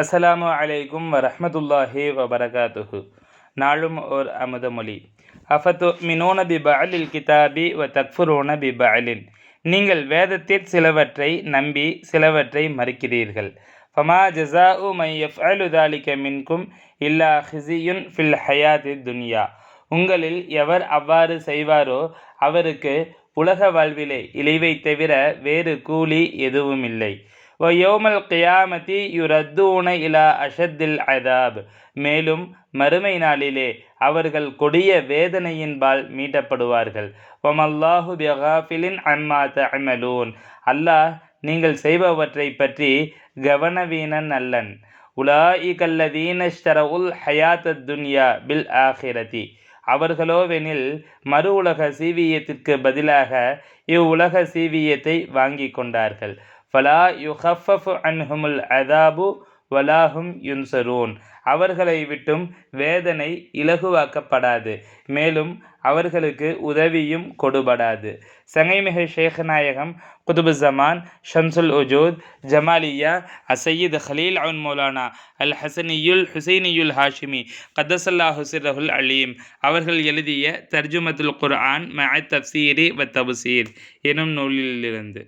அஸ்ஸலாமு அலைக்கும் வரஹ்மத்துல்லாஹி வபரகாத்துஹு. நாளும் ஓர் அமுதமொழி அஃபத்து மினோன பி பஅலில் கிதாபி வ தக்ஃபுரோன பி பஅலின் நீங்கள் வேதத்தில் சிலவற்றை நம்பி சிலவற்றை மறுக்கிறீர்கள். ஃபமா ஜஸாஉ மை யஃப்அலு அலுதாலிக்க மின்கும் இல்லா ஹிசியுன் ஃபில் ஹயாதி துன்யா. உங்களில் எவர் அவ்வாறு செய்வாரோ அவருக்கு உலக வாழ்விலே இழிவை தவிர வேறு கூலி எதுவுமில்லை. இல்லை யோமல் கியாமதி யுரத்தூன இலா அஷத்தில் அதாப். மேலும் மறுமை நாளிலே அவர்கள் கொடிய வேதனையின்பால் மீட்டப்படுவார்கள். ஒமல்லாஹு பிகாஃபிலின் அம்மா தமலூன் அல்லாஹ் நீங்கள் செய்பவற்றை பற்றி கவனவீனன் அல்லன். உலாயிகல்லதீனஷ்தரவுல் ஹயாத்த துன்யா பில் ஆஹிரதி அவர்களோவெனில் மறு உலக சீவியத்திற்கு பதிலாக இவ்வுலக சீவியத்தை வாங்கி கொண்டார்கள். ஃபலா யுஹஃபஃபு அன்ஹுமுல் அதாபு வலாஹும் யுன்சரூன் அவர்களை விட்டும் வேதனை இலகுவாக்கப்படாது. மேலும் அவர்களுக்கு உதவியும் கொடுபடாது. சங்கைமிகு ஷேഖநாயகம் குதுபு ஜமான் ஷம்சுல் உஜூத் ஜமாலியா அசையீத் ஹலீல் அவுன் மௌலானா அல் ஹசனியுல் ஹுசைனியுல் ஹாஷிமி கதசல்லா ஹுசிரஹுல் அலீம். அவர்கள் எழுதிய தர்ஜுமத்துல் குர்ஆன் மஅ தப்சீரி வ தபுசீர் எனும் நூலிலிருந்து.